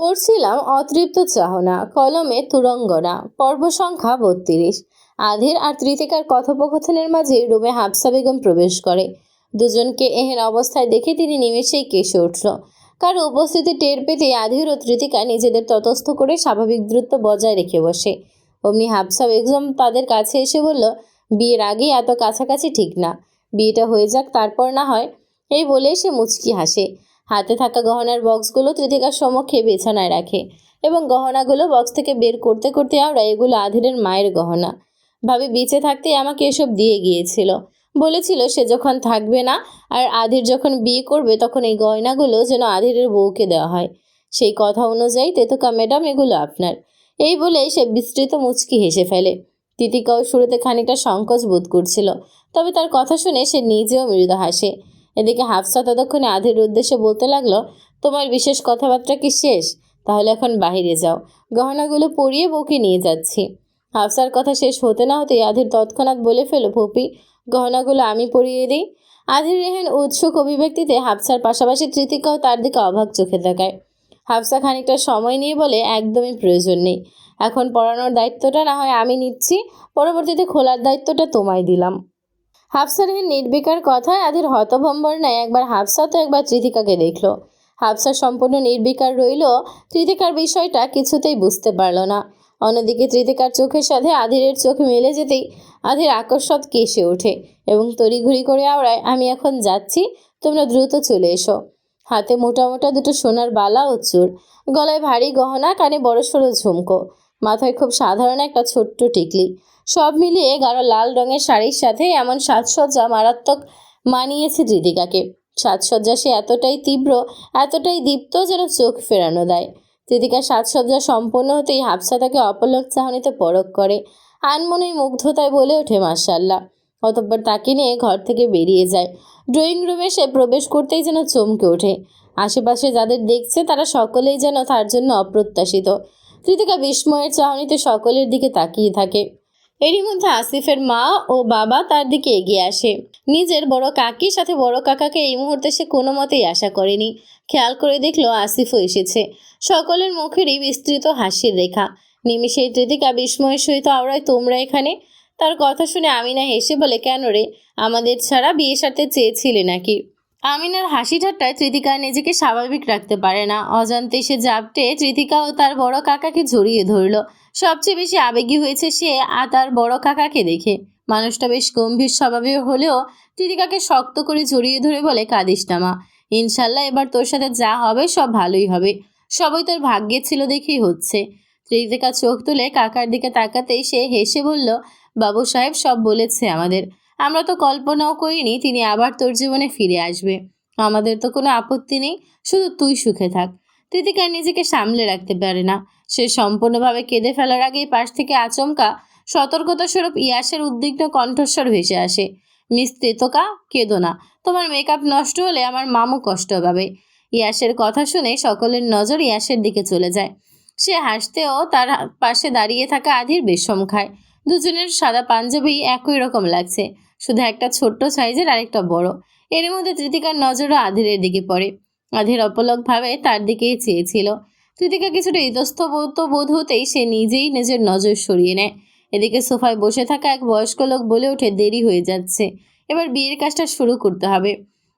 পড়ছিলাম অতৃপ্ত চাহনা, কলমে তুরঙ্গনা, পর্ব সংখ্যা বত্রিশ। আধের আর তৃতিকার কথোপকথনের মাঝে রুমে হাফসা বেগম প্রবেশ করে। দুজনকে এহেন অবস্থায় দেখে তিনি নিমেষেই কেসে উঠল। কারও উপস্থিতি টের পেতে আধীর ও তৃতিকা নিজেদের ততস্থ করে স্বাভাবিক দ্রুত বজায় রেখে বসে। অমনি হাফসা বেগম তাদের কাছে এসে বলল, বিয়ের আগে এত কাছাকাছি ঠিক না। বিয়েটা হয়ে যাক, তারপর না হয়? এই বলে সে মুচকি হাসে। হাতে থাকা গহনার বক্সগুলো তৃতিকার সম্মুখে বিছানায় রাখে এবং গহনাগুলো বক্স থেকে বের করতে করতে আমরা এগুলো আধিরের মায়ের গহনা। ভাবি বেঁচে থাকতেই আমাকে এসব দিয়ে গিয়েছিল। বলেছিল, সে যখন থাকবে না আর আধির যখন বিয়ে করবে, তখন এই গয়নাগুলো যেন আধিরের বউকে দেওয়া হয়। সেই কথা অনুযায়ী তেতুকা ম্যাডাম এগুলো আপনার। এই বলেই সে বিস্তৃত মুচকি হেসে ফেলে। তিতিকাও শুরুতে খানিকটা সংকোচ বোধ করছিল, তবে তার কথা শুনে সে নিজেও মৃদু হাসে। এদিকে হাফসা ততক্ষণে আধির উদ্দেশ্যে বলতে লাগল, তোমার বিশেষ কথাবার্তা কি শেষ? তাহলে এখন বাইরে যাও। গহনাগুলো পরিয়ে বউকে নিয়ে যাচ্ছি। হাফসার কথা শেষ হতে না হতেই আধির তৎক্ষণাৎ বলে ফেলো ভপি গহনাগুলো আমি পরিয়ে দিই। আধির রেহেন উৎসুক অভিব্যক্তিতে হাফসার পাশাপাশি তৃতিকাও তার দিকে অবাক চোখে তাকায়। হাফসা খানিকটা সময় নিয়ে বলে, একদমই প্রয়োজন নেই। এখন পড়ানোর দায়িত্বটা না হয় আমি নিচ্ছি, পরবর্তীতে খোলার দায়িত্বটা তোমায় দিলাম। হাফসা রেহেন নির্বিকার কথায় আধির হতভম্বর নেয় একবার হাফসা তো একবার তৃতিকাকে দেখল। হাফসা সম্পূর্ণ নির্বিকার রইল। তৃতিকার বিষয়টা কিছুতেই বুঝতে পারল না। অন্যদিকে তৃতিকার চোখের সাথে আধিরের চোখ মিলে যেতেই আধির আকস্মাত কেসে ওঠে এবং তড়িঘড়ি করে আওড়ায়, আমি এখন যাচ্ছি, তোমরা দ্রুত চলে এসো। হাতে মোটা মোটা দুটো সোনার বালা ও চুর। গলায় ভারী গহনা, কানে বড় সড়ো ঝুমকো। মাথায় খুব সাধারণ একটা ছোট্ট টিকলি। সব মিলিয়ে গাঢ় লাল রঙের শাড়ির সাথে এমন সাজসজ্জা মারাত্মক মানিয়েছে তৃতিকাকে সাজসজ্জা সে এতটাই তীব্র, এতটাই দীপ্ত যেন চোখ ফেরানো দেয়। তৃতিকা সাজসজ্জা সম্পন্ন হতেই হাফসা তাকে অপলক চাহনিতে পরক করে, আনমনেই মুগ্ধতায় বলে ওঠে মার্শাল্লাহ অতঃপর তাকে নিয়ে ঘর থেকে বেরিয়ে যায়। ড্রয়িং রুমে সে প্রবেশ করতেই যেন চমকে ওঠে। আশেপাশে যাদের দেখছে তারা সকলেই যেন তার জন্য অপ্রত্যাশিত। কৃতিকা বিস্ময়ের চাহনিতে সকলের দিকে তাকিয়ে থাকে। এরই মধ্যে আসিফের মা ও বাবা তার দিকে এগিয়ে আসে। নিজের বড় কাকির সাথে বড় কাকাকে এই মুহূর্তে সে কোনো মতেই আশা করেনি। খেয়াল করে দেখল আসিফও এসেছে। সকলের মুখেরই বিস্তৃত হাসির রেখা। নিমিষেই তৃতিকা বিস্ময়ের সহিত আওড়ায় তোমরা এখানে? তার কথা শুনে আমিনা হেসে বলে, কেন রে? আমাদের ছাড়া বিয়ে সাথে চেয়েছিলে নাকি? আমিনার হাসি ঠাট্টায় তৃতিকা নিজেকে স্বাভাবিক রাখতে পারে না। অজান্তে সে জাপটে তৃতিকা ও তার বড় কাকাকে জড়িয়ে ধরল। সবচেয়ে বেশি আবেগী হয়েছে সে আর তার বড় কাকাকে দেখে। মানুষটা বেশ গম্ভীর স্বভাবের হলেও তৃতিকাকে শক্ত করে জড়িয়ে ধরে বলে, কাঁদিস ইনশাল্লাহ এবার তোর সাথে যা হবে, সব ভালোই হবে। সবই তোর ভাগ্যে ছিল দেখেই হচ্ছে। তৃতিকা চোখ তুলে কাকার দিকে তাকাতেই সে হেসে বলল, বাবু সাহেব, সব বলেছে আমাদের। আমরা তো কল্পনাও করিনি তিনি আবার তোর জীবনে ফিরে আসবে। আমাদের তো কোনো আপত্তি নেই, শুধু তুই সুখে থাক। তৃতিকা নিজেকে সামলে রাখতে পারে না। সে সম্পূর্ণভাবে কেঁদে ফেলার আগেই পাশ থেকে আচমকা সতর্কতা স্বরূপ ইয়াসের উদ্বিগ্ন কণ্ঠস্বর ভেসে আসে। মিস তেতকা কেঁদো না। তোমার মেকআপ নষ্ট হলে আমার মামু কষ্ট পাবে। ইয়াসের কথা শুনে সকলের নজর ইয়াসের দিকে চলে যায়। সে হাসতেও তার পাশে দাঁড়িয়ে থাকা আধির বেশম খায়। দুজনের সাদা পাঞ্জাবি একই রকম লাগছে। শুধু একটা ছোট্ট সাইজের আরেকটা বড়। এর মধ্যে তৃতিকার নজরও আধিরের দিকে পড়ে। আধির অপলকভাবে তার দিকেই চেয়েছিল। তৃতিকা কিছুটা ইতস্তবোধ বোধ হতেই সে নিজেই নিজের নজর সরিয়ে নেয়। এদিকে সোফায় বসে থাকা এক বয়স্ক লোক বলে ওঠে, দেরি হয়ে যাচ্ছে। এবার বিয়ের কাজটা শুরু করতে হবে।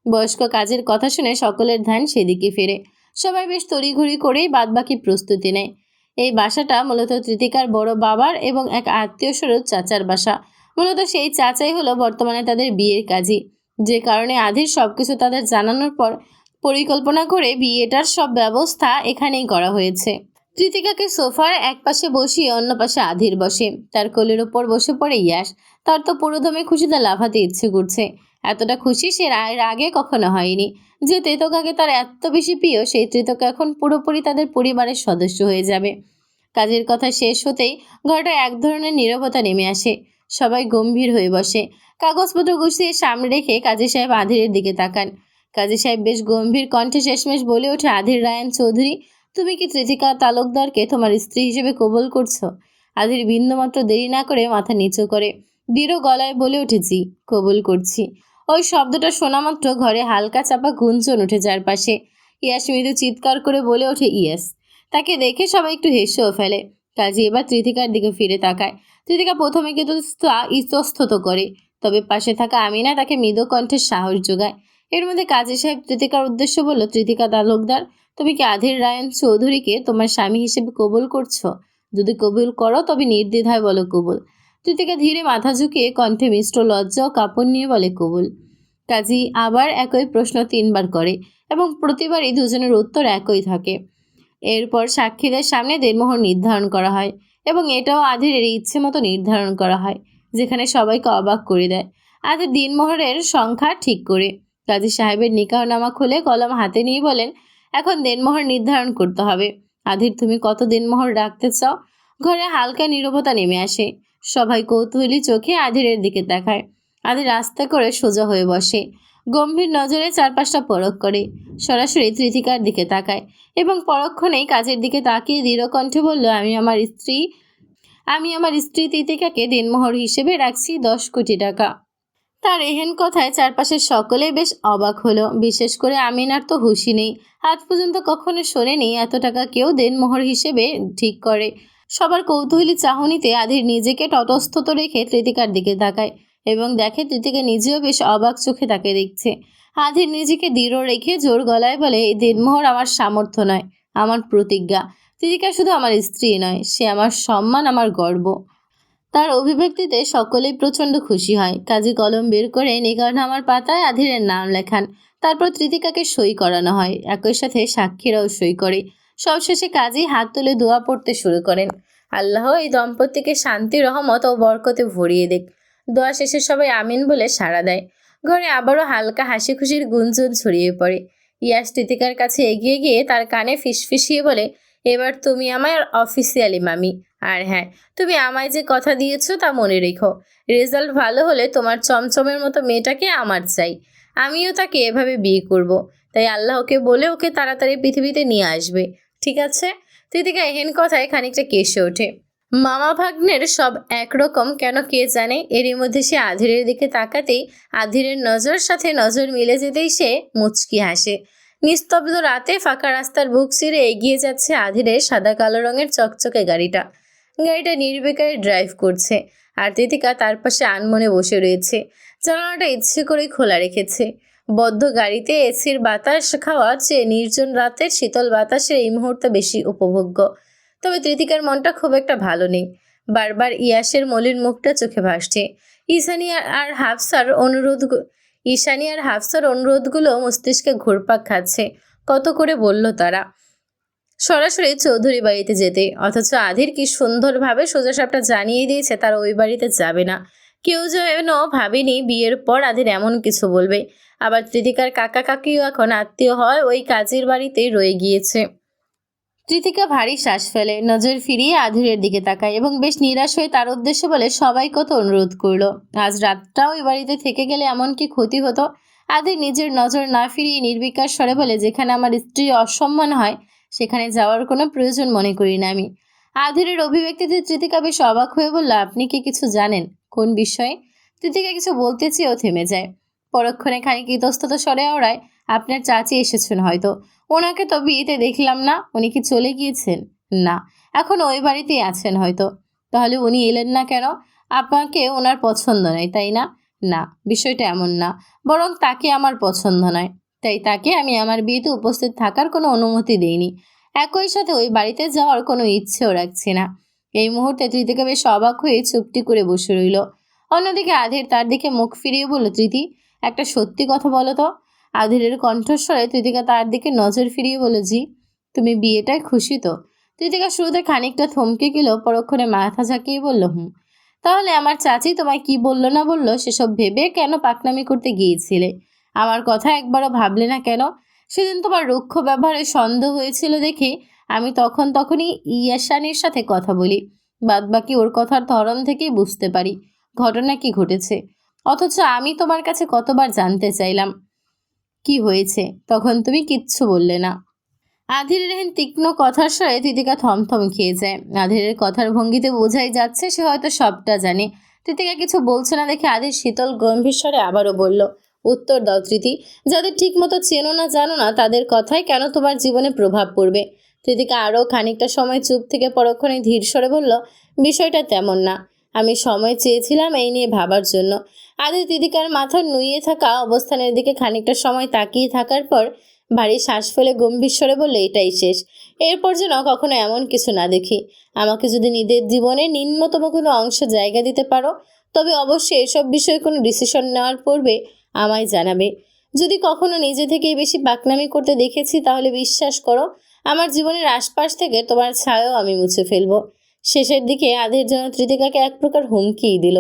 বয়স্ক কাজের কথা শুনে সকলের ধ্যান সেদিকে ফেরে। সবাই বেশ তড়িঘড়ি করেই বাদবাকি প্রস্তুতি নেয়। এই বাসাটা মূলত তৃতিকার বড় বাবার এবং এক আত্মীয় স্বরূপ চাচার বাসা। মূলত সেই চাচাই হলো বর্তমানে তাদের বিয়ের কাজী। যে কারণে আধির সব কিছু তাদের জানানোর পর পরিকল্পনা করে বিয়েটার সব ব্যবস্থা এখানেই করা হয়েছে। কৃতিকাকে সোফার এক পাশে বসিয়ে অন্য পাশে আধির বসে। তার কোলের ওপর বসে পড়ে ইয়াস। তার তো পুরোদমে খুশিতে লাফাতে ইচ্ছে করছে। এতটা খুশি সে এর আগে কখনো হয়নি। যে ত্রিতকাকে তার এত বেশি প্রিয়, সেই ত্রিতকা এখন পুরোপুরি তাদের পরিবারের সদস্য হয়ে যাবে। কাজের কথা শেষ হতেই ঘরটা এক ধরনের নীরবতা নেমে আসে। সবাই গম্ভীর হয়ে বসে। কাগজপত্র গুছিয়ে সামনে রেখে কাজী সাহেব আধিরের দিকে তাকান। কাজী সাহেব বেশ গম্ভীর কণ্ঠে শেষমেশ বলে ওঠে, আধির রায়ন চৌধুরী, তুমি কি ত্রিতিকা তালুকদারকে তোমার স্ত্রী হিসেবে কবল করছ? আধির বিন্দুমাত্র দেরি না করে মাথা নিচু করে, দৃঢ় গলায় বলে উঠেছি, কবুল করছি। ওই শব্দটা শোনা মাত্র ঘরে হালকা চাপা গুঞ্জন উঠে চারপাশে ইয়াস মৃদু চিৎকার করে বলে ওঠে, ইয়েস। তাকে দেখে সবাই একটু হেসেও ফেলে। কাজী এবার ত্রিতিকার দিকে ফিরে তাকায়। ত্রিতিকা প্রথমে কিন্তু ইতস্তত করে, তবে পাশে থাকা আমিনা তাকে মৃদু কণ্ঠের সাহস যোগায়। এর মধ্যে কাজী সাহেব তৃতিকার উদ্দেশ্য বলল তৃতিকা তালুকদার তুমি কি আধির রায়ন চৌধুরীকে তোমার স্বামী হিসেবে কবুল করছ? যদি কবুল করো, তবে নির্দ্বিধায় বলো কবুল। তৃতিকা ধীরে মাথা ঝুঁকিয়ে কণ্ঠে মিষ্ট লজ্জা ও কাপড় নিয়ে বলে, কবুল। কাজী আবার একই প্রশ্ন তিনবার করে এবং প্রতিবারই দুজনের উত্তর একই থাকে। এরপর সাক্ষীদের সামনে দেনমোহর নির্ধারণ করা হয় এবং এটাও আধিরের ইচ্ছে মতো নির্ধারণ করা হয়, যেখানে সবাইকে অবাক করে দেয়। আধের দিনমোহরের সংখ্যা ঠিক করে। কাজী সাহেবের নিকাহনামা খুলে কলম হাতে নিয়ে বলেন, এখন দেনমোহর নির্ধারণ করতে হবে। আধির, তুমি কত দিনমোহর রাখতে চাও? ঘরে হালকা নীরবতা নেমে আসে। সবাই কৌতূহলী চোখে আধিরের দিকে তাকায়। আধির রাস্তা করে সোজা হয়ে বসে। গম্ভীর নজরে চারপাশটা পরখ করে। সরাসরি তৃতিকার দিকে তাকায় এবং পরক্ষণেই কাজের দিকে তাকিয়ে দৃঢ় কণ্ঠে বলল, আমি আমার স্ত্রী, আমি আমার স্ত্রী তিতিকাকে দিনমোহর হিসেবে রাখছি দশ কোটি টাকা। তার এহেন কথায় চারপাশের সকলে বেশ অবাক হলো। বিশেষ করে আমিনার তো হুঁশি নেই। আজ পর্যন্ত কখনো শোনেনি এত টাকা কেউ দেনমোহর হিসেবে ঠিক করে। সবার কৌতূহলী চাহনিতে আধির নিজেকে তটস্থত রেখে তৃতিকার দিকে তাকায়। এবং দেখে তৃতিকা নিজেও বেশ অবাক চোখে তাকে দেখছে। আধির নিজেকে দৃঢ় রেখে জোর গলায় বলে, এই দিনমোহর আমার সামর্থ্য নয়, আমার প্রতিজ্ঞা। তৃতিকা শুধু আমার স্ত্রী নয়, সে আমার সম্মান, আমার গর্ব। তার অভিব্যক্তিতে সকলেই প্রচণ্ড খুশি হয়। কাজী কলম বের করে নিকারনামার পাতায় আধিরের নাম লেখান। তারপর তৃতিকাকে সই করানো হয়। একই সাথে সাক্ষীরাও সই করে। সবশেষে কাজী হাত তুলে দোয়া পড়তে শুরু করেন। আল্লাহ এই দম্পতিকে শান্তি, রহমত ও বরকতে ভরিয়ে দেখ দোয়া শেষে সবাই আমিন বলে সাড়া দেয়। ঘরে আবারও হালকা হাসি খুশির গুঞ্জন ছড়িয়ে পড়ে। ইয়াস তৃতিকার কাছে এগিয়ে গিয়ে তার কানে ফিসফিসিয়ে বলে, এবার তুমি আমার অফিসিয়ালি মামি। আর হ্যাঁ তুমি আমায় যে কথা দিয়েছ তা মনে রেখো। রেজাল্ট ভালো হলে তোমার চমচমের মতো মেয়েটাকে আমার চাই। আমিও তাকে এভাবে বিয়ে করব। তাই আল্লাহকে বলে ওকে তাড়াতাড়ি পৃথিবীতে নিয়ে আসবে। ঠিক আছে? তিতিকা এহেন কথায় খানিকটা কেসে ওঠে। মামা ভাগ্নের সব একরকম, কেন কে জানে? এরই মধ্যে সে আধিরের দিকে তাকাতেই আধিরের নজর সাথে নজর মিলে যেতেই সে মুচকি হাসে। নিস্তব্ধ রাতে ফাঁকা রাস্তার বুক ছিঁড়ে এগিয়ে যাচ্ছে আধিরের সাদা কালো রঙের চকচকে গাড়িটা। গাড়িটা নির্বিকারে ড্রাইভ করছে আর তিতিকা তার পাশে আনমনে বসে রয়েছে। জানালাটা ইচ্ছে করেই খোলা রেখেছে। বদ্ধ গাড়িতে এসির বাতাস খাওয়ার চেয়ে নির্জন রাতের শীতল বাতাসের এই মুহূর্তে বেশি উপভোগ্য। তবে তৃতিকার মনটা খুব একটা ভালো নেই। বারবার ইয়াসের মলিন মুখটা চোখে ভাসছে। আর- আর হাফসার অনুরোধ ঈশানি আর হাফসার অনুরোধগুলো মস্তিষ্কে ঘুরপাক খাচ্ছে। কত করে বলল তারা? সরাসরি চৌধুরী বাড়িতে যেতে। অথচ আধির কি সুন্দরভাবে সোজাসাপটা জানিয়ে দিয়েছে তার ওই বাড়িতে যাবে না। কেউ যেন ভাবেনি বিয়ের পর আধির এমন কিছু বলবে। আবার তৃতিকার কাকা কাকিও এখন আত্মীয় হয় ওই কাজের বাড়িতেই রয়ে গিয়েছে। তৃতিকা ভারী শ্বাস ফেলে, নজর ফিরিয়ে আধিরের দিকে তাকায় এবং বেশ নিরাশ হয়ে তার উদ্দেশ্য বলে সবাই কত অনুরোধ করল। আজ রাতটাও ওই বাড়িতে থেকে গেলে এমন কি ক্ষতি হতো? আধির নিজের নজর না ফিরিয়ে নির্বিকার স্বরে বলে, যেখানে আমার স্ত্রী অসম্মান হয়, সেখানে যাওয়ার কোনো প্রয়োজন মনে করি না আমি। আধিরের অভিব্যক্তিতে তৃতিকা বেশ অবাক হয়ে বলল, আপনি কি কিছু জানেন? কোন বিষয়ে? তৃতিকা কিছু বলতে চেয়েও থেমে যায়। পরক্ষণে খানিক ইতস্তত স্বরে ওড়ায় আপনার চাচি এসেছেন হয়তো। ওনাকে তো বিয়েতে দেখলাম না। উনি কি চলে গিয়েছেন? না। এখন ওই বাড়িতেই আছেন হয়তো। তাহলে উনি এলেন না কেন? আপনাকে ওনার পছন্দ নয়, তাই না? না, বিষয়টা এমন না। বরং তাকে আমার পছন্দ নয়। তাই তাকে আমি আমার বিয়েতে উপস্থিত থাকার কোনো অনুমতি দেইনি। একই সাথে ওই বাড়িতে যাওয়ার কোনো ইচ্ছেও রাখছি না। এই মুহূর্তে তৃতিকা বেশ অবাক হয়ে চুপটি করে বসে রইল। অন্যদিকে আধের তার দিকে মুখ ফিরিয়ে বলল তৃতি একটা সত্যি কথা বলো তো। আধিরের কণ্ঠস্বরে তৃতিকা তার দিকে নজর ফিরিয়ে বলল জি, তুমি বিয়েটায় খুশি তো? তৃতিকা শুরুতে খানিকটা থমকে গেল পরক্ষণে মাথা ঝাঁকিয়ে বলল, হুম, তাহলে আমার চাচি তোমায় কি বলল না বলল সেসব ভেবে কেন পাকনামি করতে গিয়েছিলে? আমার কথা একবারও ভাবলে না কেন? সেদিন তোমার রুক্ষ ব্যবহারে সন্দেহ হয়েছিল দেখে আমি তখন তখনই ইয়াসানির সাথে কথা বলি। বাদবাকি ওর কথার ধরন থেকেই বুঝতে পারি, ঘটনা কি ঘটেছে। অথচ আমি তোমার কাছে কতবার জানতে চাইলাম। হয়েছে? তখন তুমি কিচ্ছু বললে না। আধিরের হেন তীক্ষ্ণ কথার স্বরে তিতিকা থমথম খেয়ে যায়। আধিরের কথার ভঙ্গিতে বোঝাই যাচ্ছে সে হয়তো সবটা জানে। তিতিকা কিছু বলছে না দেখে আধির শীতল গম্ভীর স্বরে আবারও বলল, উত্তর দাও তৃতি যাদের ঠিকমতো চেনো না, জানো না, তাদের কথায় কেন তোমার জীবনে প্রভাব পড়বে? কৃতিকা আরও খানিকটা সময় চুপ থেকে পরক্ষণে ধীর স্বরে বলল, বিষয়টা তেমন না। আমি সময় চেয়েছিলাম এই নিয়ে ভাবার জন্য। আদি তিতিকার মাথা নুইয়ে থাকা অবস্থানের দিকে খানিকটা সময় তাকিয়ে থাকার পর ভারী শ্বাস ফেলে গম্ভীর স্বরে বললে, এটাই শেষ। এরপর যেন কখনো এমন কিছু না দেখি। আমাকে যদি নিজের জীবনে নিম্নতম কোনো অংশ জায়গা দিতে পারো, তবে অবশ্যই এসব বিষয়ে কোনো ডিসিশন নেওয়ার পূর্বে আমায় জানাবে। যদি কখনো নিজে থেকেই বেশি বাকনামি করতে দেখেছি, তাহলে বিশ্বাস করো, আমার জীবনের আশপাশ থেকে তোমার ছায়াও আমি মুছে ফেলব। শেষের দিকে আধের জন্য তৃতিকাকে এক প্রকার হুমকিই দিল।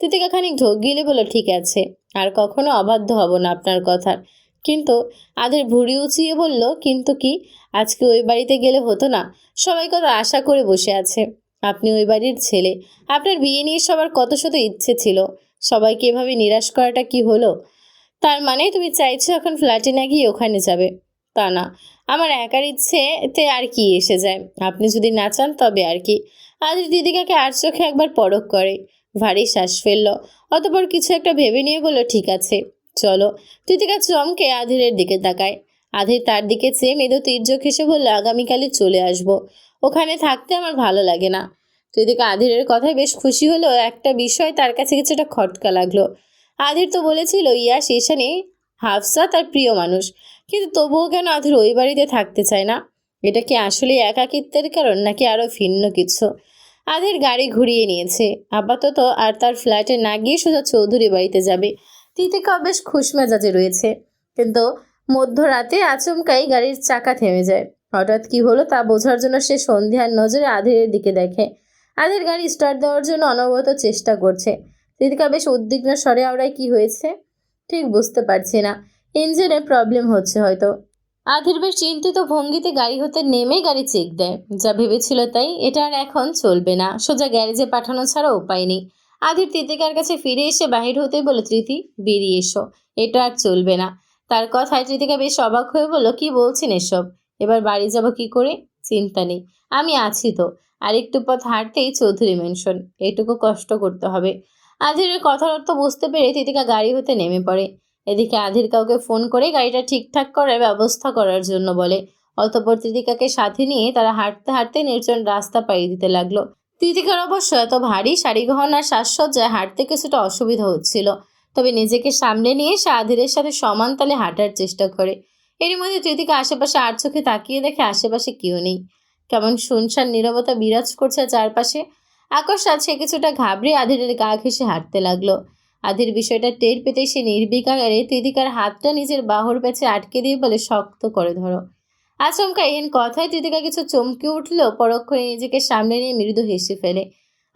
তৃতিকা খানিক ঢোক গিলে বলল, ঠিক আছে। আর কখনো অবাধ্য হব না আপনার কথার। কিন্তু আধের ভুড়ি উঁচিয়ে বলল, কিন্তু কি? আজকে ওই বাড়িতে গেলে হতো না? সবাই কত আশা করে বসে আছে। আপনি ওই বাড়ির ছেলে। আপনার বিয়ে নিয়ে সবার কত শত ইচ্ছে ছিল। সবাইকে এভাবে নিরাশ করাটা কি হলো? তার মানে তুমি চাইছো এখন ফ্ল্যাটে না গিয়ে ওখানে যাবে। তা না। আমার একার ইচ্ছেতে আর কি এসে যায়। আপনি যদি না চান তবে আর কি। আজ দিদিকাকে আর চোখে একবার পরক করে। ভারী শ্বাস ফেলল। অতপর কিছু একটা ভেবে নিয়ে বলল, ঠিক আছে, চলো। তিতিকা চমকে আধিরের দিকে তাকায়। আধির তার দিকে চেয়ে মেধো তীর্যক হেসে বলল, আগামীকালই চলে আসব। ওখানে থাকতে আমার ভালো লাগে না। তিতিকা আধিরের কথায় বেশ খুশি হলো। একটা বিষয় তার কাছে কিছুটা খটকা লাগল। আধির তো বলেছিল ইয়াস ঈশানে হাফসা তার প্রিয় মানুষ। কিন্তু তবুও কেন আধির ওই বাড়িতে থাকতে চায় না? এটা কি আসলে একাকিত্বের কারণ, নাকি আরও ভিন্ন কিছু? আধির গাড়ি ঘুরিয়ে নিয়েছে। আপাতত আর তার ফ্ল্যাটে না গিয়ে সোজা চৌধুরী বাড়িতে যাবে। তিতিকা বেশ খুশমেজাজে রয়েছে। কিন্তু মধ্যরাতে আচমকাই গাড়ির চাকা থেমে যায়। হঠাৎ কি হলো তা বোঝার জন্য সে সন্ধ্যার নজরে আধের দিকে দেখে। আধের গাড়ি স্টার্ট দেওয়ার জন্য অনবরত চেষ্টা করছে। তিতিকা বেশ উদ্বিগ্ন স্বরে, আওড়ায় কি হয়েছে? ঠিক বুঝতে পারছি না। ইঞ্জিনে প্রবলেম হচ্ছে হয়তো। আধির বেশ চিন্তিত ভঙ্গিতে গাড়ি হতে নেমে গাড়ি চেক দেয়। যা ভেবেছিল তাই এটা আর এখন চলবে না। সোজা গ্যারেজে পাঠানো ছাড়া উপায় নেই। আধির তিতিকার কাছে ফিরে এসে বাহির হতে বলে, তৃতি, বেরিয়ে এসো। এটা আর চলবে না। তার কথায় তৃতিকা বেশ অবাক হয়ে বলল, কি বলছেন এসব? এবার বাড়ি যাব কি করে? চিন্তা নেই। আমি আছি তো। আর একটু পথ হাঁটতেই চৌধুরী মেনশন এটুকু কষ্ট করতে হবে। আধিরের কথার অর্থ বুঝতে পেরে তিতিকা গাড়ি হতে নেমে পড়ে। এদিকে আধির কাউকে ফোন করে গাড়িটা ঠিকঠাক করার ব্যবস্থা করার জন্য বলে। অতপর তিতিকাকে সাথে নিয়ে তারা হাঁটতে হাঁটতে নির্জন রাস্তা পাড়ি দিতে লাগল। তিতিকার অবশ্য এত ভারী শাড়ি গহনার সাজসজ্জায় হাঁটতে কিছুটা অসুবিধা হচ্ছিল। তবে নিজেকে সামনে নিয়ে সে আধিরের সাথে সমান তালে হাঁটার চেষ্টা করে। এর মধ্যে তৃতিকা আশেপাশে আর চোখে তাকিয়ে দেখে আশেপাশে কেউ নেই। কেমন শুনশান নীরবতা বিরাজ করছে চারপাশে। আকস্মাৎ আছে কিছুটা ঘাবড়ে আধিরের গা ঘেসে হাঁটতে লাগল। আধির বিষয়টা টের পেতে সে নির্বিকারে তিতিকার হাতটা নিজের বাহুর পেছে আটকে দিয়ে বলে, শক্ত করে ধরো। আচমকা এন কথায় তিতিকা কিছু চমকে উঠল, পরক্ষণে নিজেকে সামনে নিয়ে মৃদু হেসে ফেলে।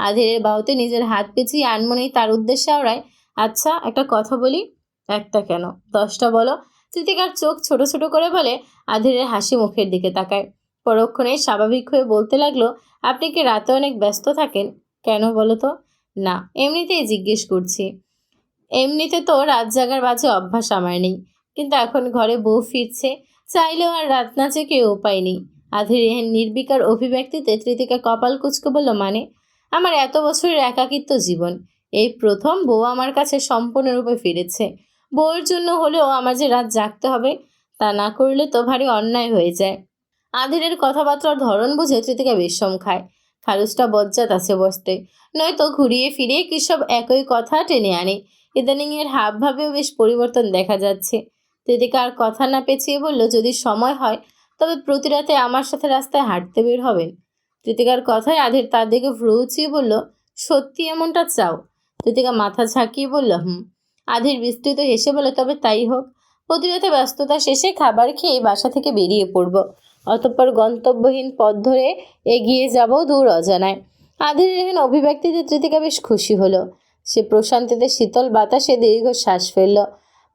আধিরের বাহুতে নিজের হাত পেঁচিয়ে আনমনেই তার উদ্দেশ্যে আওড়ায় আচ্ছা একটা কথা বলি, একটা কেন? দশটা বলো। তিতিকার চোখ ছোট ছোট করে বলে আধিরের হাসি মুখের দিকে তাকায়। পরক্ষণে স্বাভাবিক হয়ে বলতে লাগল, আপনি কি রাতে অনেক ব্যস্ত থাকেন? কেন বলো তো? না, এমনিতেই জিজ্ঞেস করছি। এমনিতে তো রাত জাগার বাজে অভ্যাস আমার নেই। কিন্তু এখন ঘরে বউ ফিরছে, চাইলেও আর রাত নাচে কেউ উপায় নেই। আধের এহেন নির্বিকার অভিব্যক্তিতে তৃতিকা কপাল কুচকে বলল মানে আমার এত বছরের একাকিত্ব জীবন, এই প্রথম বউ আমার কাছে সম্পূর্ণরূপে ফিরেছে। বউয়ের জন্য হলেও আমার যে রাত জাগতে হবে, তা না করলে তো ভারী অন্যায় হয়ে যায়। আধেরের কথাবার্তার ধরন বুঝে তৃতিকা বিষম খায়। খালুসটা বজ্জাত আছে বসতে। নয়তো ঘুরিয়ে ফিরিয়ে কী সব একই কথা টেনে আনে। ইদানিং এর হাবভাবেও বেশ পরিবর্তন দেখা যাচ্ছে। তৃতিকা আর কথা না পেছিয়ে বলল, যদি সময় হয়, তবে প্রতি রাতে আমার সাথে রাস্তায় হাঁটতে বের হবেন। তৃতিকার কথায় আধের তার দিকে ভ্রু বলল, সত্যি এমনটা চাও? তৃতিকা মাথা ঝাঁকিয়ে বলল, হুম। আধের বিস্তৃত হেসে বলে, তবে তাই হোক প্রতিরাতে ব্যস্ততা শেষে খাবার খেয়ে বাসা থেকে বেরিয়ে পড়ব। অতঃপর গন্তব্যহীন পথ ধরে এগিয়ে যাব দূর অজানায়। আধের এহেন অভিব্যক্তিতে তৃতিকা বেশ খুশি হলো। সে প্রশান্তিতে শীতল বাতাসে দীর্ঘ শ্বাস ফেলল।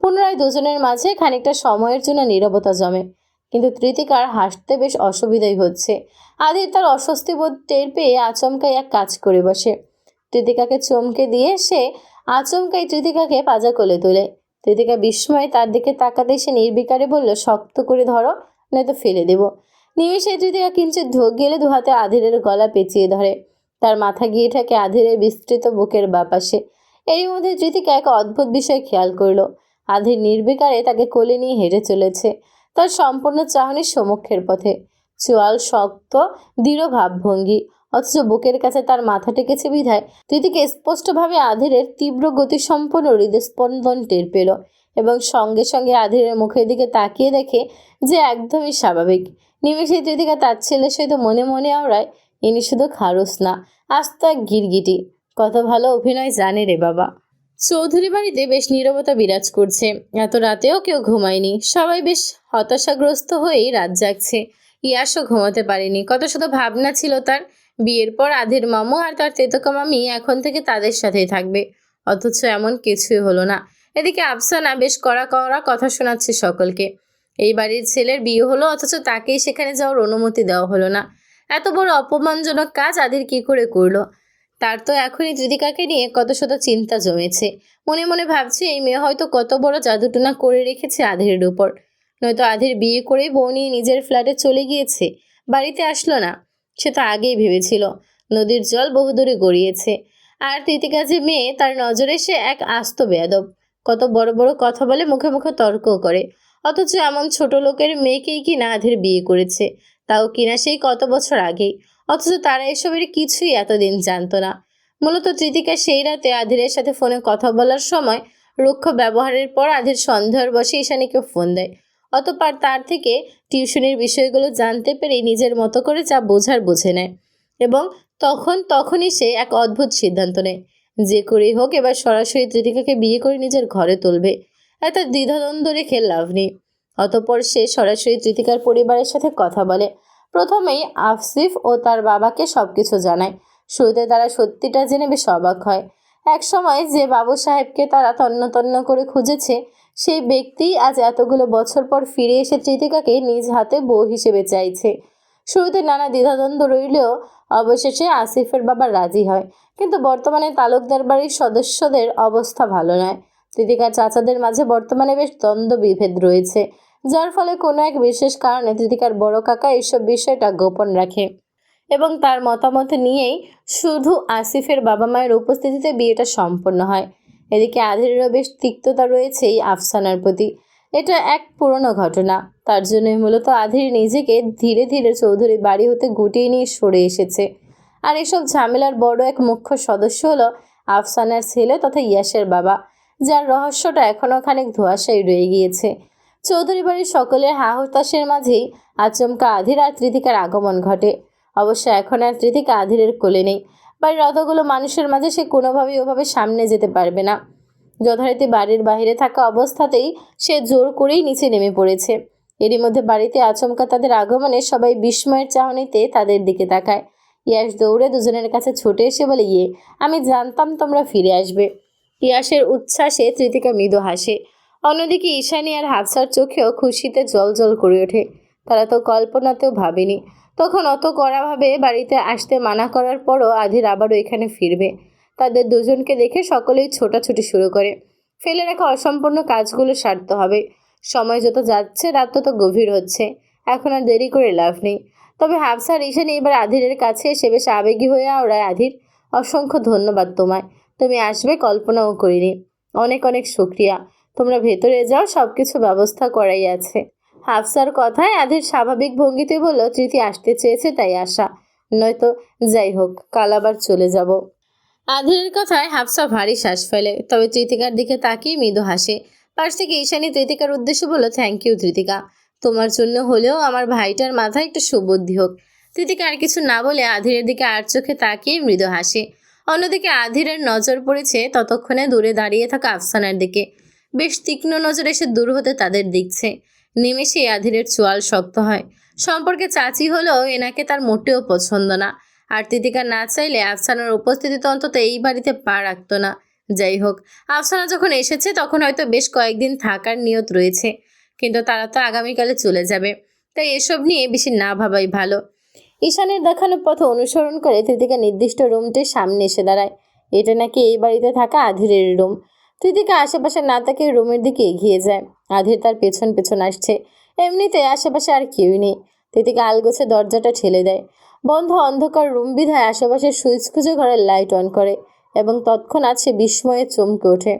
পুনরায় দুজনের মাঝে খানিকটা সময়ের জন্য নিরবতা জমে। কিন্তু তৃতিকার হাসতে বেশ অসুবিধাই হচ্ছে। আদির তার অস্বস্তি বোধ টের পেয়ে আচমকাই এক কাজ করে বসে। তৃতিকাকে চমকে দিয়ে সে আচমকাই তৃতিকাকে পাজা কোলে তোলে। তৃতিকা বিস্ময়ে তার দিকে তাকাতে সে নির্বিকারে বলল, শক্ত করে ধরো, নয়তো ফেলে দেব। নিমিষে তৃতিকা কিঞ্চিত ঢোক গেলে দুহাতে আধিরের গলা পেঁচিয়ে ধরে। তার মাথা গিয়ে থাকে আধিরের বিস্তৃত বুকের বাপাশে। এরই মধ্যে তৃতিকা এক অদ্ভুত বিষয় খেয়াল করল। আধির নির্বিকারে তাকে কোলে নিয়ে হেঁটে চলেছে। তার সম্পূর্ণ চাহনির সমক্ষের পথে। চোয়াল শক্ত, দৃঢ় ভাবভঙ্গি। অথচ বুকের কাছে তার মাথা টেকেছে বিধায় তৃতিকে স্পষ্টভাবে আধেরের তীব্র গতিসম্পন্ন হৃদস্পন্দন টের পেল এবং সঙ্গে সঙ্গে আধেরের মুখের দিকে তাকিয়ে দেখে যে একদমই স্বাভাবিক। নিমেষে তৃতিকা তার ছেলের সহিত মনে মনে আওড়ায় ইনি শুধু খারুস না আস্ত এক গিরগিটি। কত ভালো অভিনয় জানে রে বাবা। চৌধুরী বাড়িতে বেশ নীরবতা বিরাজ করছে। এত রাতেও কেউ ঘুমায়নি। সবাই বেশ হতাশাগ্রস্ত হয়েই রাত জাগছে। ইয়াসও ঘুমাতে পারেনি। কত শুধু ভাবনা ছিল তার। বিয়ের পর আধের মামু আর তার তেতকা মামি এখন থেকে তাদের সাথেই থাকবে। অথচ এমন কিছুই হলো না। এদিকে আফসানা বেশ কড়া কড়া কথা শোনাচ্ছে সকলকে। এই বাড়ির ছেলের বিয়ে হলো, অথচ তাকেই সেখানে যাওয়ার অনুমতি দেওয়া হলো না। এত বড় অপমানজনক কাজ আদির কি করে করল? তার তো এখনই ত্রিদিকাকে নিয়ে কত শত চিন্তা জমেছে। মনে মনে ভাবছে, এই মেয়ে হয়তো কত বড় জাদুটনা করে রেখেছে আধের উপর। নয়তো আধের বিয়ে করেই বউ নিয়ে নিজের ফ্ল্যাটে চলে গিয়েছে। বাড়িতে আসলো না। সে তো আগেই ভেবেছিল, নদীর জল বহুদূরে গড়িয়েছে। আর তিতিকা যে মেয়ে, তার নজরে সে এক আস্ত বেয়াদব। কত বড় বড় কথা বলে মুখে মুখে তর্ক করে। অথচ এমন ছোট লোকের মেয়েকেই কিনা আধের বিয়ে করেছে? তাও কিনা সেই কত বছর আগেই? অথচ তারা এসবের কিছুই এতদিন জানতো না। মূলত তৃতিকা সেই রাতে আধিরের সাথে ফোনে কথা বলার সময় রুক্ষ ব্যবহারের পর আধির সন্দেহের বসে ঈশানীকে ফোন দেয়। অতপর তার থেকে টিউশনির বিষয়গুলো জানতে পেরে নিজের মতো করে যা বোঝার বুঝে নেয় এবং তখন তখনই সে এক অদ্ভুত সিদ্ধান্ত নেয়। যে করেই হোক এবার সরাসরি তৃতিকাকে বিয়ে করে নিজের ঘরে তুলবে। এত দ্বিধাদ্বন্দ্ব রেখে লাভ নেই। অতপর সে সরাসরি তৃতিকার পরিবারের সাথে কথা বলে। প্রথমেই আফসিফ ও তার বাবাকে সব কিছু জানায়। শুরুতে তারা সত্যিটা জেনে বেশ অবাক হয়। এক সময় যে বাবু সাহেবকে তারা তন্ন তন্ন করে খুঁজেছে, সেই ব্যক্তিই আজ এতগুলো বছর পর ফিরে এসে তৃতিকাকে নিজ হাতে বউ হিসেবে চাইছে। শুরুতে নানা দ্বিধাদ্বন্দ্ব রইলেও অবশেষে আসিফের বাবা রাজি হয়। কিন্তু বর্তমানে তালুকদার বাড়ির সদস্যদের অবস্থা ভালো নয়। তৃতিকার চাচাদের মাঝে বর্তমানে বেশ দ্বন্দ্ব বিভেদ রয়েছে, যার ফলে কোনো এক বিশেষ কারণে তৃতিকার বড় কাকা এইসব বিষয়টা গোপন রাখে। এবং তার মতামত নিয়েই শুধু আসিফের বাবা মায়ের উপস্থিতিতে বিয়েটা সম্পন্ন হয়। এদিকে আধেরেরও বেশ তিক্ততা রয়েছে এই আফসানার প্রতি। এটা এক পুরনো ঘটনা। তার জন্যই মূলত আধির নিজেকে ধীরে ধীরে চৌধুরী বাড়ি হতে গুটিয়ে নিয়ে সরে এসেছে। আর এসব ঝামেলার বড় এক মুখ্য সদস্য হলো আফসানার ছেলে তথা ইয়াসের বাবা। যার রহস্যটা এখনও খানিক ধোয়াশাই রয়ে গিয়েছে। চৌধুরী বাড়ির সকলের হাহতাশের মাঝেই আচমকা আধির আর তৃতিকার আগমন ঘটে। অবশ্য এখন আর তৃতিকা আধিরের কোলে নেই। বাড়ির অতগুলো মানুষের মাঝে সে কোনোভাবেই ওভাবে সামনে যেতে পারবে না। যথারীতি বাড়ির বাইরে থাকা অবস্থাতেই সে জোর করেই নিচে নেমে পড়েছে। এরই মধ্যে বাড়িতে আচমকা তাদের আগমনে সবাই বিস্ময়ের চাহনিতে তাদের দিকে তাকায়। ইয়াস দৌড়ে দুজনের কাছে ছুটে এসে বলে ইয়ে আমি জানতাম তোমরা ফিরে আসবে। ইয়াসের উচ্ছ্বাসে তৃতিকা মৃদু হাসে। অন্যদিকে ঈশানী আর হাফসার চোখেও খুশিতে জল জল করে ওঠে। তারা তো কল্পনাতেও ভাবেনি। তখন অত কড়াভাবে বাড়িতে আসতে মানা করার পরও আধির আবারও এখানে ফিরবে। তাদের দুজনকে দেখে সকলেই ছোটাছুটি শুরু করে। ফেলে রাখা অসম্পূর্ণ কাজগুলো সারতে হবে। সময় যত যাচ্ছে, রাত তত গভীর হচ্ছে। এখন আর দেরি করে লাভ নেই। তবে হাফসার, ঈশানী এবার আধিরের কাছে এসে বেশ আবেগী হয়ে ওরা আধির, অসংখ্য ধন্যবাদ তোমায়। তুমি আসবে কল্পনাও করিনি। অনেক অনেক শুক্রিয়া। তোমরা ভেতরে যাও সব কিছু ব্যবস্থা করাই আছে। হাফসার কথায় আধের স্বাভাবিক ভঙ্গিতে বলল, তৃতি আসতে চেয়েছে তাই আসা নয়তো যাই হোক, কাল আবার চলে যাব। আধের কথায় হাফসা ভারী শ্বাস ফেলে, তবে তৃতিকার দিকে তাকিয়ে মৃদু হাসে। পাশ থেকে ঈশানী তৃতিকার উদ্দেশ্যে বলল থ্যাংক ইউ তৃতিকা। তোমার জন্য হলেও আমার ভাইটার মাথায় একটু সুবুদ্ধি হোক। তৃতিকা আর কিছু না বলে আধিরের দিকে আর চোখে তাকিয়ে মৃদু হাসে। অন্যদিকে আধিরের নজর পড়েছে ততক্ষণে দূরে দাঁড়িয়ে থাকা আফসানার দিকে। বেশ তীক্ষ্ণ নজর এসে দূর হতে তাদের দেখছে। নিমেষে আধিরের চোয়াল শক্ত হয়। সম্পর্কে চাচি হলেও এনাকে তার মোটেও পছন্দ না। আর তিতিকা না চাইলে আফসানার উপস্থিতি তো অন্তত এই বাড়িতে পা রাখতো না। যাই হোক, আফসানা যখন এসেছে তখন হয়তো বেশ কয়েকদিন থাকার নিয়ত রয়েছে। কিন্তু তারা তো আগামীকালে চলে যাবে। তাই এসব নিয়ে বেশি না ভাবাই ভালো। ঈশানের দেখানো পথ অনুসরণ করে তৃতিকা নির্দিষ্ট রুমটির সামনে এসে দাঁড়ায়। এটা নাকি এই বাড়িতে থাকা আধিরের রুম। তৃতিকা আশেপাশে না তাকে রুমের দিকে এগিয়ে যায়। আধির তার পেছন পেছন আসছে। এমনিতে আশেপাশে আর কেউই নেই। তৃতিকা আলগোছে দরজাটা ঠেলে দেয়। বন্ধ অন্ধকার রুম বিধায় আশেপাশে সুইচ খুঁজে ঘরের লাইট অন করে এবং তৎক্ষণাৎ সে বিস্ময়ে চমকে ওঠে।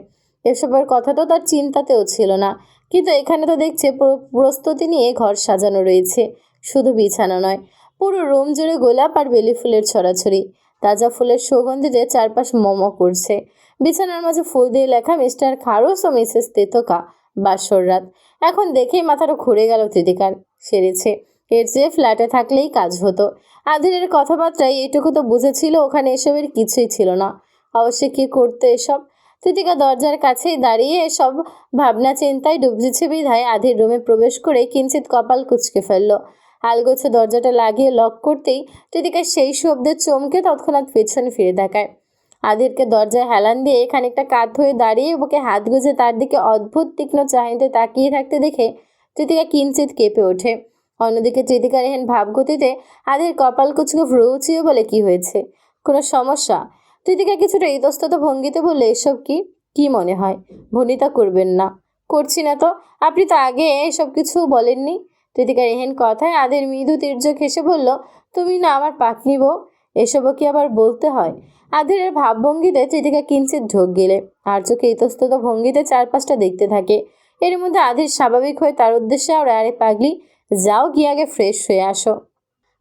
এসবের কথা তো তার চিন্তাতেও ছিল না। কিন্তু এখানে তো দেখছে পুরো, প্রস্তুতি নিয়ে ঘর সাজানো রয়েছে। শুধু বিছানা নয়। পুরো রুম জুড়ে গোলাপ আর বেলি ফুলের ছড়াছড়ি। তাজা ফুলের সুগন্ধিতে চারপাশ মোমো করছে। বিছানার মাঝে ফুল দিয়ে লেখা মিস্টার খারুস ও মিসেস তেতকা, বাসর রাত। এখন দেখেই মাথাটা ঘুরে গেল তৃতিকার। সেরেছে এর চেয়ে ফ্ল্যাটে থাকলেই কাজ হতো। আদিরের কথাবার্তায় এইটুকু তো বুঝেছিল, ওখানে এসবের কিছুই ছিল না। অবশ্য কি করতো এসব? তৃতিকা দরজার কাছেই দাঁড়িয়ে এসব ভাবনা চিন্তায় ডুবছে বিধায় আধির রুমে প্রবেশ করে কিঞ্চিত কপাল কুচকে ফেলল। আলগোছে দরজাটা লাগিয়ে লক করতেই তৃতিকা সেই শব্দে চমকে তৎক্ষণাৎ পেছনে ফিরে দেখায় আদিরকে দরজায় হেলান দিয়ে খানিকটা কাত হয়ে দাঁড়িয়ে বুকে হাত গুজে তার দিকে অদ্ভুত তীক্ষ্ণ চাহিদে তাকিয়ে থাকতে দেখে তৃতিকা কিঞ্চিত কেঁপে ওঠে। অন্যদিকে তৃতিকা রেহেন ভাবগতিতে আদির কপাল কুচকে ভ্রুচিয়ে বলে, কি হয়েছে? কোনো সমস্যা? তৃতিকা কিছুটা ইতস্তত ভঙ্গিতে বললে, এসব কি? কি মনে হয়? ভনিতা করবেন না। করছি না তো। আপনি তো আগে এসব কিছু বলেননি? তৃতিকা রেহেন কথায় আদের মৃদু তীর্যক হেসে বলল, তুমি না আমার পাকনি বউ? এসবও কি আবার বলতে হয়? আধেরের ভাবভঙ্গিতে তৃতিকা কিঞ্চিত ঢোক গেলে। আর চোখে ইতস্তত ভঙ্গিতে চারপাশটা দেখতে থাকে। এর মধ্যে আধের স্বাভাবিক হয়ে তার উদ্দেশ্যে আর আরে পাগলি, যাও গিয়ে আগে ফ্রেশ হয়ে আসো।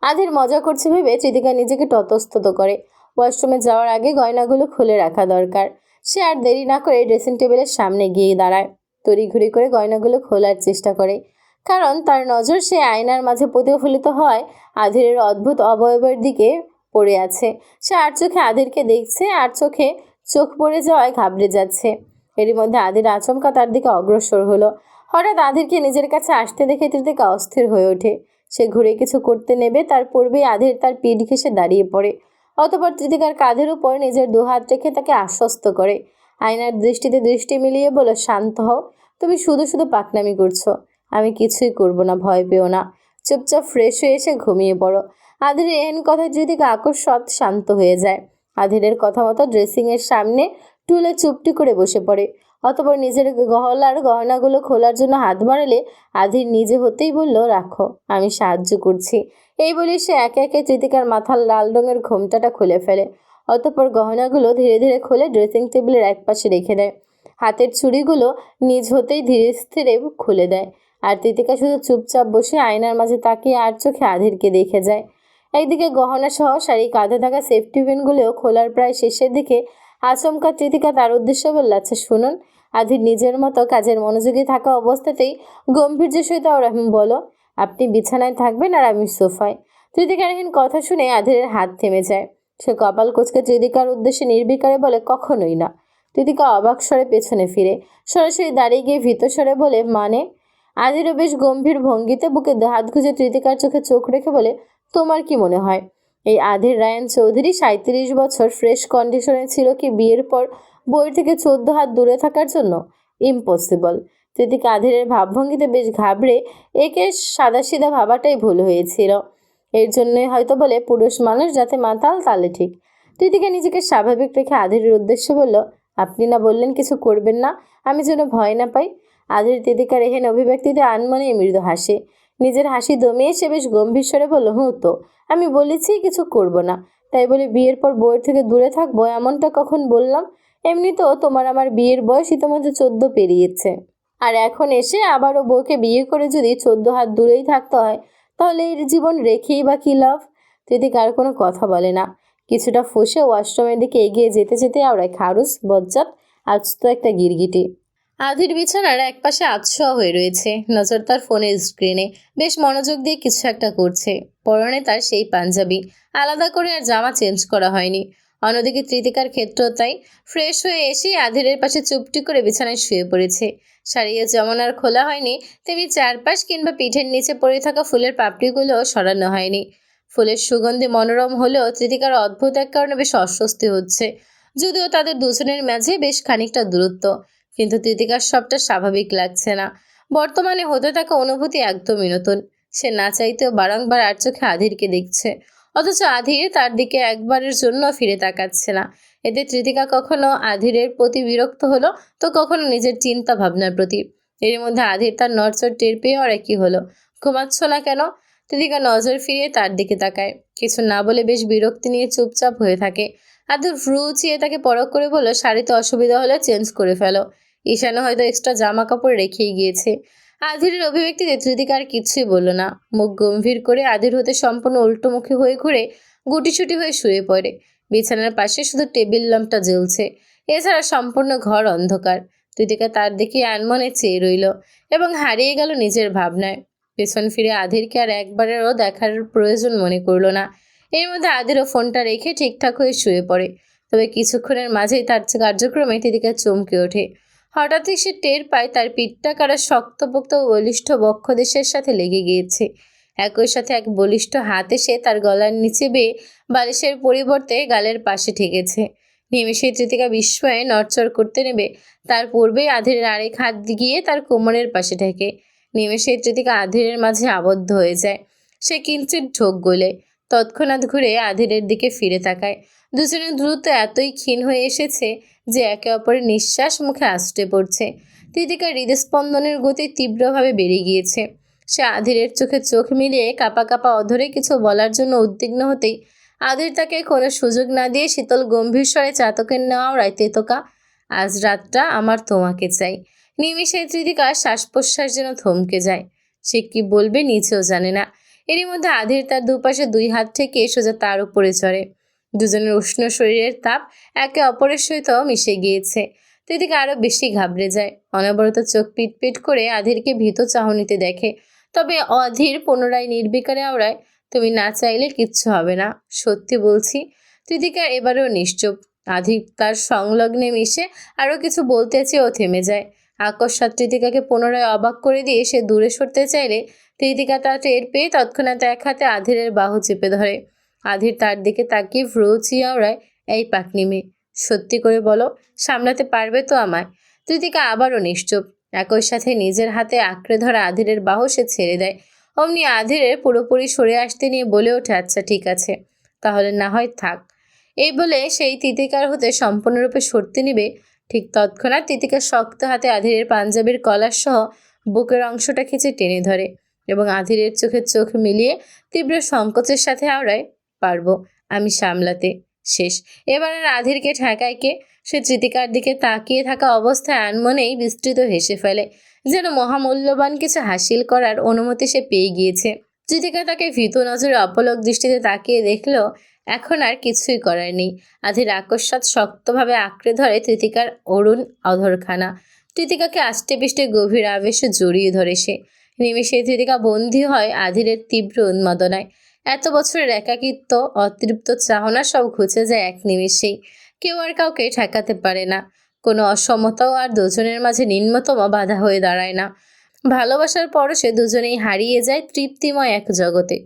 আধের মজা করছে ভেবে চিতিকা নিজেকে ততস্তত করে। ওয়াশরুমে যাওয়ার আগে গয়নাগুলো খুলে রাখা দরকার। সে আর দেরি না করে ড্রেসিং টেবিলের সামনে গিয়ে দাঁড়ায়। তড়িঘড়ি করে গয়নাগুলো খোলার চেষ্টা করে। কারণ তার নজর সে আয়নার মাঝে প্রতিফলিত হয় আধেরের অদ্ভুত অবয়বের দিকে পড়ে আছে। সে আর চোখে আধিরকে দেখছে আর চোখে চোখ পড়ে যাওয়ায় ঘাবড়ে যাচ্ছে। এরই মধ্যে আধের আচমকা তার দিকে অগ্রসর হলো। হঠাৎ আধেরকে নিজের কাছে আসতে দেখে তৃতিকা অস্থির হয়ে ওঠে। সে ঘুরে কিছু করতে নেবে, তার পূর্বেই আধের তার পিঠ ঘেসে দাঁড়িয়ে পড়ে। অতপর তৃতিকার কাঁধের উপর নিজের দুহাত রেখে তাকে আশ্বস্ত করে। আয়নার দৃষ্টিতে দৃষ্টি মিলিয়ে বলো শান্ত হও, তুমি শুধু শুধু পাকনামি করছ। আমি কিছুই করব না, ভয় পেও না। চুপচাপ ফ্রেশ হয়ে এসে ঘুমিয়ে পড়ো। আধির এহেন কথায় তৃতিকা আকস্মাত শান্ত হয়ে যায় আধিরের কথা মতো ড্রেসিংয়ের সামনে টুলে চুপটি করে বসে পড়ে। অতপর নিজের গহলার গহনাগুলো খোলার জন্য হাত বাড়ালে আধির নিজে হতেই বলল, রাখো, আমি সাহায্য করছি। এই বলে সে একে একে তৃতিকার মাথার লাল রঙের ঘোমটাটা খুলে ফেলে। অতপর গহনাগুলো ধীরে ধীরে খুলে ড্রেসিং টেবিলের একপাশে রেখে দেয়। হাতের চুড়িগুলো নিজ হতেই ধীরে স্থিরে খুলে দেয়। আর তৃতিকা শুধু চুপচাপ বসে আয়নার মাঝে তাকিয়ে আর চোখে আধিরকে দেখে যায়। একদিকে গহনা সহ শাড়ি, কাঁধে থাকা সেফটি পিনগুলোও খোলার প্রায় শেষের দিকে আচমকা তৃতিকা তার উদ্দেশ্য বলল আচ্ছা শুনুন, আধির নিজের মতো কাজের মনোযোগী থাকা অবস্থাতেই গম্ভীর্য সহিত রহিম বলো, আপনি বিছানায় থাকবেন আর আমি সোফায়। তৃতিকারহীন কথা শুনে আধিরের হাত থেমে যায়। সে কপাল কোচকে তৃতিকার উদ্দেশ্যে নির্বিকারে বলে, কখনোই না। তৃতিকা অবাক স্বরে পেছনে ফিরে, সরাসরি দাঁড়িয়ে গিয়ে ভীত স্বরে বলে মানে? আদিরও বেশ গম্ভীর ভঙ্গিতে বুকে হাত গুজে তৃতিকার চোখে চোখ রেখে বলে, তোমার কি মনে হয়? এই আধির রায়ন চৌধুরী সাঁত্রিশ বছর ফ্রেশ কন্ডিশনে ছিল কি বিয়ের পর বইয়ের থেকে চোদ্দ হাত দূরে থাকার জন্য? ইম্পসিবল। তৃতিকা আধিরের ভাবভঙ্গিতে বেশ ঘাবড়ে একে সাদাসিধা ভাবাটাই ভুল হয়েছিল। এর জন্যই হয়তো বলে, পুরুষ মানুষ যাতে মাতাল, তালে ঠিক। তৃতিকা নিজেকে স্বাভাবিক রেখে আধিরের উদ্দেশ্য বলল, আপনি না বললেন কিছু করবেন না, আমি যেন ভয় না পাই। আধির তৃতিকার এহেন অভিব্যক্তিতে আনমনে মৃদু হাসে। নিজের হাসি দমিয়ে সে বেশ গম্ভীর স্বরে বলল, হুঁ তো, আমি বলেছি কিছু করব না। তাই বলে, বিয়ের পর বইয়ের থেকে দূরে থাকব এমনটা কখন বললাম? এমনি তো তোমার আমার বিয়ের বয়স ইতিমধ্যে চোদ্দ পেরিয়েছে। আর এখন এসে আবারও বউকে বিয়ে করে যদি চোদ্দ হাত দূরেই থাকতে হয়, তাহলে এর জীবন রেখেই বা কী লাভ? দিদি কার কোনো কথা বলে না। কিছুটা ফুসে ওয়াশরুমের দিকে এগিয়ে যেতে যেতে আওড়ায় খারুস বজ্জাত আজ তো একটা গিরগিটি। আধির বিছানার একপাশে আতশোয়া হয়ে রয়েছে। নজর তার ফোনের স্ক্রিনে বেশ মনোযোগ দিয়ে কিছু একটা করছে। পরনে তার সেই পাঞ্জাবি। আলাদা করে আর জামা চেঞ্জ করা হয়নি। অন্যদিকে তৃতিকার ক্ষেত্র তাই ফ্রেশ হয়ে এসে আধিরের পাশে চুপটি করে বিছানায় শুয়ে পড়েছে। শাড়িয়ে যেমন আর খোলা হয়নি, তেমনি চারপাশ কিংবা পিঠের নিচে পড়ে থাকা ফুলের পাপড়িগুলো সরানো হয়নি। ফুলের সুগন্ধি মনোরম হলেও তৃতিকার অদ্ভুত এক কারণে বেশ অস্বস্তি হচ্ছে। যদিও তাদের দুজনের মাঝে বেশ খানিকটা দূরত্ব। কিন্তু তৃতিকার সবটা স্বাভাবিক লাগছে না। বর্তমানে হতে থাকা অনুভূতি একদমই নতুন। সে না চাইতেও বারংবার আর চোখে আধিরকে দেখছে। অথচ আধির তার দিকে একবারের জন্য ফিরে তাকাচ্ছে না। এতে তৃতিকা কখনো আধিরের প্রতি বিরক্ত হলো, তো কখনো নিজের চিন্তা ভাবনার প্রতি। এর মধ্যে আধির তার নড়চড় টের পেয়ে ওরা কি হলো। ঘুমাচ্ছ না কেন? তৃতিকা নজর ফিরিয়ে তার দিকে তাকায়। কিছু না বলে বেশ বিরক্তি নিয়ে চুপচাপ হয়ে থাকে। আধুর ফ্রু চিয়ে তাকে পরক করে বলল, শাড়িতে অসুবিধা হলে চেঞ্জ করে ফেলো। ঈশানও হয়তো এক্সট্রা জামা কাপড় রেখেই গিয়েছে। আধিরের অভিব্যক্তিতে ত্রিদিকা আর কিছুই বলল না। মুখ গম্ভীর করে আধির হতে সম্পূর্ণ উল্টো উল্টোমুখী হয়ে ঘুরে গুটিছুটি হয়ে শুয়ে পড়ে। বিছানার পাশে শুধু টেবিল ল্যাম্পটা জ্বলছে। এছাড়া সম্পূর্ণ ঘর অন্ধকার। ত্রিদিকা তার দিকে আনমনে চেয়ে রইল এবং হারিয়ে গেল নিজের ভাবনায়। পেছন ফিরে আধিরকে আর একবারেরও দেখার প্রয়োজন মনে করল না। এর মধ্যে আধিরও ফোনটা রেখে ঠিকঠাক হয়ে শুয়ে পড়ে। তবে কিছুক্ষণের মাঝেই তার কার্যক্রমে তিদিকা চমকে ওঠে। হঠাৎই সে টের পায়, তার পিঠটা কারা শক্তপোক্ত বলিষ্ঠ বক্ষদেশের সাথে লেগে গিয়েছে। একই সাথে এক বলিষ্ঠ হাত এসে তার গলার নিচে বেয়ে বালিশের পরিবর্তে গালের পাশে ঠেকেছে। নিমেষে তৃতিকা বিস্ময়ে নড়চড় করতে নেবে, তার পূর্বেই আধের আরেক হাত গিয়ে তার কোমরের পাশে ঠেকে। নিমেষে তৃতিকা আধেরের মাঝে আবদ্ধ হয়ে যায়। সে কিঞ্চিত ঢোক গলে, তৎক্ষণাৎ ঘুরে আধেরের দিকে ফিরে তাকায়। দুজনের দ্রুত এতই ক্ষীণ হয়ে এসেছে যে একে অপরের নিঃশ্বাস মুখে আষ্টে পড়ছে। তৃতিকার হৃদস্পন্দনের গতি তীব্রভাবে বেড়ে গিয়েছে। সে আধিরের চোখে চোখ মিলিয়ে কাপা কাপা অধরে কিছু বলার জন্য উদ্বিগ্ন হতেই আধের তাকে কোনো সুযোগ না দিয়ে শীতল গম্ভীর স্বরে চাতকের নেওয়াও রাইতে তোকা আজ রাতটা আমার তোমাকে চাই। নিমিষে তৃতিকা শ্বাস প্রশ্বাস যেন থমকে যায়। সে কি বলবে নিচেও জানে না। এরই মধ্যে আধির তার দুপাশে দুই হাত থেকে সোজা তার উপরে চড়ে। দুজনের উষ্ণ শরীরের তাপ একে অপরের সহিত মিশে গিয়েছে। তৃতিকা আরও বেশি ঘাবড়ে যায়। অনবরত চোখ পিটপিট করে আধেরকে ভীত চাহনিতে দেখে, তবে অধীর পুনরায় নির্বিকারে আওড়ায়, তুমি না চাইলে কিচ্ছু হবে না, সত্যি বলছি। তৃতিকা এবারও নিশ্চুপ। আধিক তার সংলগ্নে মিশে আরও কিছু বলতে চেয়েও থেমে যায়। আকস্মাত তৃতিকাকে পুনরায় অবাক করে দিয়ে সে দূরে সরতে চাইলে তৃতিকা তা টের পেয়ে তৎক্ষণাৎ এক হাতে আধিরের বাহু চেপে ধরে। আধির তার দিকে তাকিয়ে ভ্রু চিয়াওড়ায় এই পাকনি সত্যি করে বলো, সামলাতে পারবে তো আমায়? তৃতিকা আবারও নিশ্চুপ। একই সাথে নিজের হাতে আঁকড়ে ধরা আধিরের বাহু সে ছেড়ে দেয়। অমনি আধিরের পুরোপুরি সরে আসতে নিয়ে বলে ওঠে আচ্ছা ঠিক আছে, তাহলে না হয় থাক। এই বলে সেই তিতিকার হতে সম্পূর্ণরূপে সরতে নিবে। ঠিক তৎক্ষণাৎ তিতিকা শক্ত হাতে আধিরের পাঞ্জাবির কলার সহ বুকের অংশটা খিচে টেনে ধরে এবং আধিরের চোখের চোখ মিলিয়ে তীব্র সংকোচের সাথে আওড়ায় পারব আমি সামলাতে। শেষ। এবার আর আধিরকে ঠেকায় কে? সে তৃতিকার দিকে তাকিয়ে থাকা অবস্থায় আনমনেই বিস্তৃত হেসে ফেলে। যেন মহামূল্যবান কিছু হাসিল করার অনুমতি সে পেয়ে গিয়েছে। তৃতিকা তাকে ভীত নজরে অপলক দৃষ্টিতে তাকিয়ে দেখল, এখন আর কিছুই করার নেই। আধির আকস্মাত শক্তভাবে আঁকড়ে ধরে তৃতিকার অরুণ অধরখানা। তৃতিকাকে আষ্টে পিষ্টে গভীর আবেশে জড়িয়ে ধরে সে। নিমেষে তৃতিকা বন্দী হয় আধিরের তীব্র উন্মাদনায়। এত বছরের একাকিত্ব, অতৃপ্ত চাহনা সব ঘুচে যায় এক নিমেষেই। কেউ আর কাউকে ঠেকাতে পারে না। কোনো অসমতাও আর দুজনের মাঝে নিম্নতম বাধা হয়ে দাঁড়ায় না। ভালোবাসার পরশে দুজনেই হারিয়ে যায় তৃপ্তিময় এক জগতে।